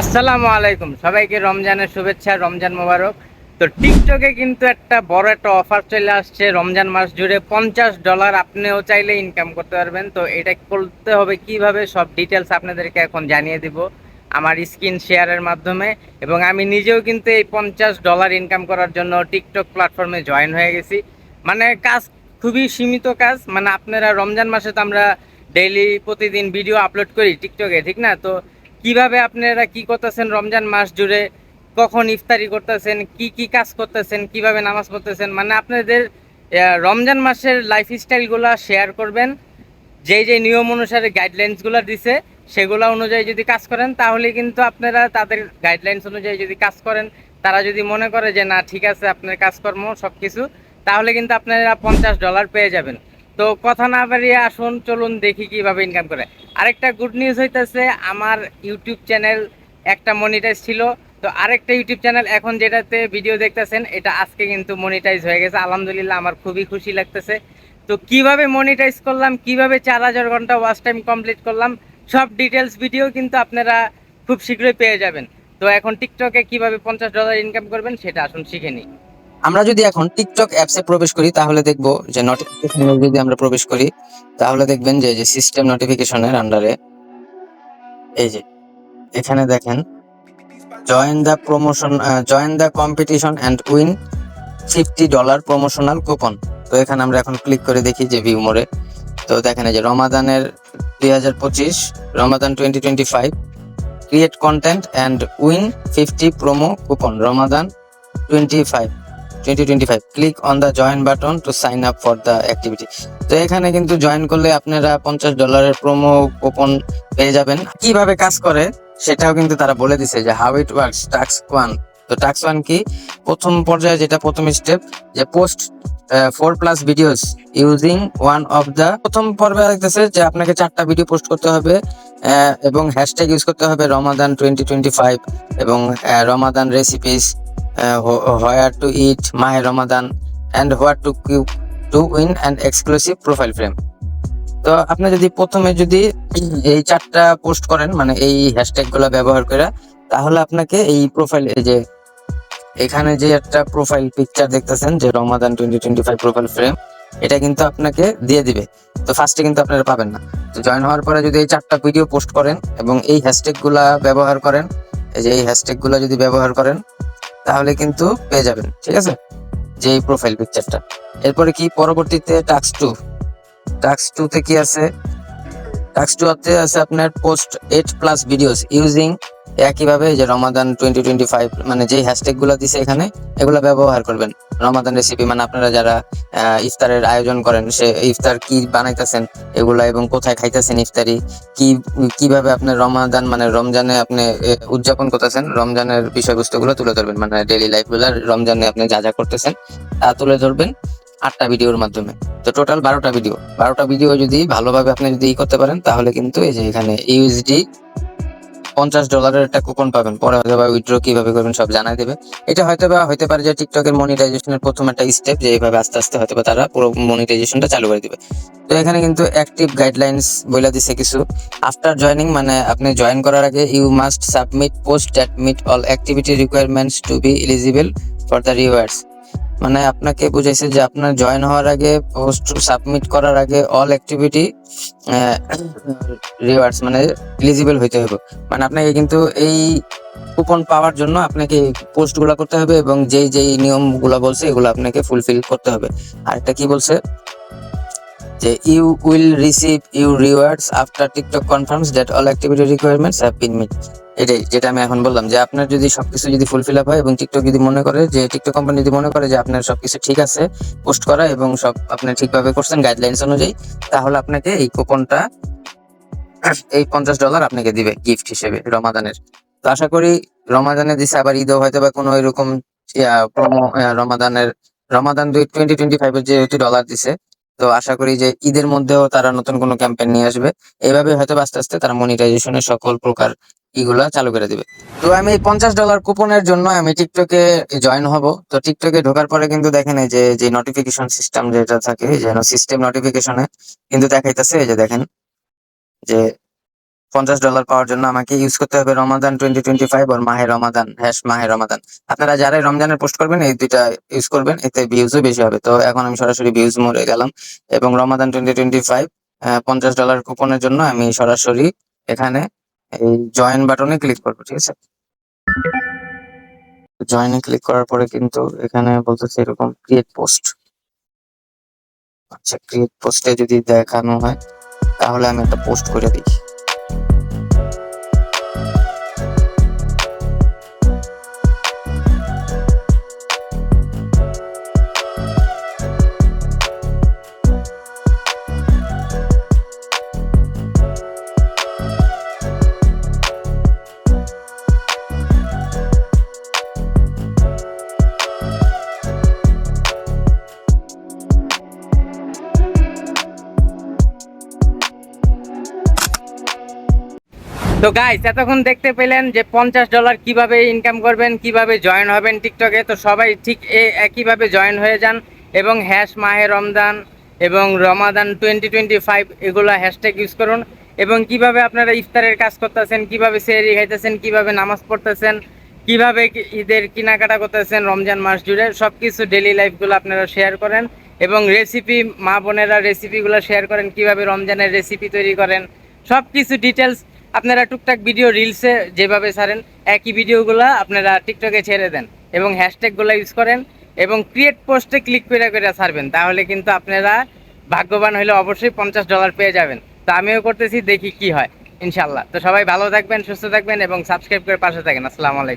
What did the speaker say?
আসসালামু আলাইকুম। সবাইকে রমজানের শুভেচ্ছা, রমজান মোবারক। তো টিকটকে কিন্তু একটা বড় একটা অফার চলে আসছে। রমজান মাস জুড়ে পঞ্চাশ ডলার আপনিও চাইলে ইনকাম করতে পারবেন। তো এটা করতে হবে কীভাবে? সব ডিটেলস আপনাদেরকে এখন জানিয়ে দিব আমার স্ক্রিন শেয়ারের মাধ্যমে। এবং আমি নিজেও কিন্তু এই পঞ্চাশ ডলার ইনকাম করার জন্য টিকটক প্ল্যাটফর্মে জয়েন হয়ে গেছি। মানে কাজ খুবই সীমিত কাজ। মানে আপনারা রমজান মাসে তো আমরা ডেইলি প্রতিদিন ভিডিও আপলোড করি টিকটকে, ঠিক না? তো কীভাবে আপনারা কি করতেছেন রমজান মাস জুড়ে? কখন ইফতারি করতেছেন? কি কি কাজ করতেছেন? কীভাবে নামাজ পড়তেছেন? মানে আপনাদের রমজান মাসের লাইফ স্টাইলগুলো শেয়ার করবেন। যেই যে নিয়ম অনুসারে গাইডলাইন্সগুলো দিছে, সেগুলো অনুযায়ী যদি কাজ করেন, তাহলে কিন্তু আপনারা তাদের গাইডলাইন্স অনুযায়ী যদি কাজ করেন, তারা যদি মনে করে যে, না, ঠিক আছে, আপনার কাজকর্ম সব কিছু তাহলে কিন্তু আপনারা পঞ্চাশ ডলার পেয়ে যাবেন। তো কথা না বাড়িয়ে আসুন, চলুন দেখি কীভাবে ইনকাম করে। আরেকটা গুড নিউজ হইতেছে, আমার ইউটিউব চ্যানেল একটা মনিটাইজ ছিল। তো আরেকটা ইউটিউব চ্যানেল এখন যেটাতে ভিডিও দেখতেছেন, এটা আজকে কিন্তু মনিটাইজ হয়ে গেছে। আলহামদুলিল্লাহ আমার খুবই খুশি লাগতেছে। তো কীভাবে মনিটাইজ করলাম, কীভাবে চার হাজার ঘণ্টা ওয়াচ টাইম কমপ্লিট করলাম, সব ডিটেলস ভিডিও কিন্তু আপনারা খুব শীঘ্রই পেয়ে যাবেন। তো এখন টিকটকে কীভাবে পঞ্চাশ ডলার ইনকাম করবেন, সেটা আসুন শিখে নিই। আমরা যদি এখন টিকটক অ্যাপসে প্রবেশ করি, তাহলে দেখব যে নোটিফিকেশনে যদি আমরা প্রবেশ করি, তাহলে দেখবেন যে যে সিস্টেম নোটিফিকেশনের আন্ডারে এই যে, এখানে দেখেন join the promotion join the competition and win fifty dollar promotional coupon তো এখানে আমরা এখন ক্লিক করে দেখি যে ভিউ মোড়ে তো দেখেন এই যে, রমাদানের দুই হাজার পঁচিশ, Ramadan twenty twenty five create content and win fifty promo coupon Ramadan twenty five twenty twenty five click on the join button to sign up for the activity তো এখানে কিন্তু জয়েন করলে আপনারা পঞ্চাশ ডলারের প্রোমো কুপন পেয়ে যাবেন। কীভাবে কাজ করে, সেটাও কিন্তু তারা বলে দিছে যে how it works tax one তো টাক্স ওয়ান কি? প্রথম পর্যায়ে যেটা প্রথম স্টেপ যে post four plus videos using one of the প্রথম পর্বে দেখতেছে যে আপনাকে চারটা ভিডিও পোস্ট করতে হবে এবং হ্যাশট্যাগ ইউজ করতে হবে রমাদান টোয়েন্টি টোয়েন্টি ফাইভ এবং Ramadan recipes where to eat Mahe Ramadan and where to cube to win and exclusive profile frame তো আপনি যদি প্রথমে যদি এই চারটা পোস্ট করেন মানে এই হ্যাশট্যাগগুলা ব্যবহার করে, তাহলে আপনাকে এই প্রোফাইল এই যে এখানে যে একটা প্রোফাইল পিকচার দেখতেছেন, যে Ramadan twenty twenty five profile frame এটা কিন্তু আপনাকে দিয়ে দিবে। তো ফার্স্টে কিন্তু আপনারা পাবেন না। তো জয়েন হওয়ার পরে যদি এই চারটা ভিডিও পোস্ট করেন এবং এই হ্যাশট্যাগগুলা ব্যবহার করেন, এই যে এই হ্যাশট্যাগগুলা যদি ব্যবহার করেন তাহলে কিন্তু পেয়ে যাবেন, ঠিক আছে? যে প্রোফাইল পিকচারটা এরপরে কি? পরবর্তীতে টাক্স টু টাক্স টু তে কি আছে? টাক্স টু আছে আপনার post eight plus videos using একইভাবে যে রমাদান টোয়েন্টি টোয়েন্টি ফাইভ মানে যে হ্যাশট্যাগগুলো দিছে এখানে, এগুলো ব্যবহার করবেন। রমাদান রেসিপি মানে আপনারা যারা ইফতারের আয়োজন করেন, সে ইফতার কি বানাইতেছেন, এগুলা এবং কোথায় খাইতেছেন ইফতারি, কি, কীভাবে আপনার রমাদান মানে রমজানে আপনি উদযাপন করতেছেন, রমজানের বিষয়বস্তুগুলো তুলে ধরবেন। মানে ডেইলি লাইফগুলো রমজানে আপনি যা যা করতেছেন, তা তুলে ধরবেন। আটটা ভিডিওর মাধ্যমে। তো টোটাল বারোটা ভিডিও বারোটা ভিডিও যদি ভালোভাবে আপনি যদি ই করতে পারেন, তাহলে কিন্তু এই যে এখানে ইউএসডি পঞ্চাশ ডলারের একটা কুপন পাবেন। পরে হয়তো বা উইথড্র কীভাবে করবেন সব জানাই দেবে। এটা হয়তো বা হতে পারে যে টিকটকের মনিটাইজেশনের প্রথম একটা স্টেপ যে এইভাবে আস্তে আস্তে হয়তো বা তারা পুরো মনিটাইজেশনটা চালু করে দিবে। তো এখানে কিন্তু অ্যাক্টিভ গাইডলাইন্স বলে দিছে কিছু। আফটার জয়নিং মানে আপনি জয়েন করার আগে you must submit post that meet all activity requirements to be eligible for the rewards মানে আপনাকে বুঝাইছে যে আপনার জয়েন হওয়ার আগে পোস্ট সাবমিট করার আগে অল অ্যাক্টিভিটি রিওয়ার্ডস মানে এলিজিবল হইতে হবে মানে আপনাকে কিন্তু এই কুপন পাওয়ার জন্য আপনাকে পোস্টগুলা করতে হবে এবং যেই যেই নিয়মগুলা বলছে এগুলো আপনাকে ফুলফিল করতে হবে। আর একটা কি বলছে? যে you will receive you rewards after TikTok confirms that all activity requirements have been meet এটাই, যেটা আমি এখন বললাম যে আপনার যদি সবকিছু যদি ফুলফিল আপ হয় এবং টিকটক যদি মনে করে যে টিকটক কোম্পানি যদি মনে করে যে আপনার সবকিছু ঠিক আছে পোস্ট করা এবং সব আপনি ঠিকভাবে করছেন গাইডলাইন্স অনুযায়ী, তাহলে আপনাকে এই কুপনটা এই পঞ্চাশ ডলার আপনাকে দিবে গিফট হিসেবে রমাদানের। তো আশা করি রমাদানে দিছে, আবার ঈদও হয়তো বা কোনো এরকম প্রোমো রমাদানের, রমাদান দুই টোয়েন্টি টোয়েন্টি ফাইভের যে ডলার দিছে, তো আশা করি যে ঈদের মধ্যেও তারা নতুন কোনো ক্যাম্পেইন নিয়ে আসবে। এইভাবে হয়তো আস্তে আস্তে তারা মনিটাইজেশনের সকল প্রকার ইগুলা চালু করে দিবে। তো আমি পঞ্চাশ ডলার কুপনের জন্য আমি টিকটকে জয়েন হব। তো টিকটকে ঢোকার পরে কিন্তু দেখেন এই যে যে নোটিফিকেশন সিস্টেম যেটা থাকে যেন সিস্টেম নোটিফিকেশনে কিন্তু দেখাইতেছে, এই যে দেখেন যে পঞ্চাশ ডলার পাওয়ার জন্য আমাকে ইউজ করতে হবে রমাদান টোয়েন্টি টোয়েন্টি ফাইভ আর মাহে রমাদান হ্যাশ মাহে রমাদান আপনারা যারাই রমজানের পোস্ট করবেন, এই দুইটা ইউজ করবেন, এতে ভিউজও বেশি হবে। তো এখন আমি সরাসরি ভিউজ মোড়ে গেলাম এবং রমাদান টোয়েন্টি টোয়েন্টি ফাইভ পঞ্চাশ ডলার কুপনের জন্য আমি সরাসরি এখানে এই জয়েন বাটনে ক্লিক করব, ঠিক আছে? জয়েনে ক্লিক করার পরে কিন্তু এখানে বলতেছে এরকম ক্রিয়েট পোস্ট আচ্ছা ক্রিয়েট পোস্টে যদি দেখানো হয়, তাহলে আমি একটা পোস্ট করে দিই। তো গাইস এতক্ষণ দেখতে পেলেন যে পঞ্চাশ ডলার কীভাবে ইনকাম করবেন, কীভাবে জয়েন হবেন টিকটকে তো সবাই ঠিক এ- একইভাবে জয়েন হয়ে যান এবং হ্যাশ মাহে রমজান এবং রমাদান টোয়েন্টি টোয়েন্টি ফাইভ এগুলো হ্যাশট্যাগ ইউজ করুন। এবং কীভাবে আপনারা ইফতারের কাজ করতেছেন, কীভাবে সেহরি খাইতেছেন, কীভাবে নামাজ পড়তেছেন, কীভাবে ঈদের কেনাকাটা করতেছেন রমজান মাস জুড়ে সব কিছু ডেলি লাইফগুলো আপনারা শেয়ার করেন এবং রেসিপি মা বোনেরা রেসিপিগুলো শেয়ার করেন, কীভাবে রমজানের রেসিপি তৈরি করেন সব কিছু ডিটেলস আপনারা টুকটাক ভিডিও রিলসে যেভাবে ছাড়েন, একই ভিডিওগুলো আপনারা টিকটকে ছেড়ে দেন এবং হ্যাশট্যাগুলো ইউজ করেন এবং ক্রিয়েট পোস্টে ক্লিক করে করে ছাড়বেন। তাহলে কিন্তু আপনারা ভাগ্যবান হলে অবশ্যই পঞ্চাশ ডলার পেয়ে যাবেন। তো আমিও করতেছি, দেখি কি হয়। ইনশাল্লাহ তো সবাই ভালো থাকবেন, সুস্থ থাকবেন এবং সাবস্ক্রাইব করে পাশে থাকেন। আসসালামু আলাইকুম।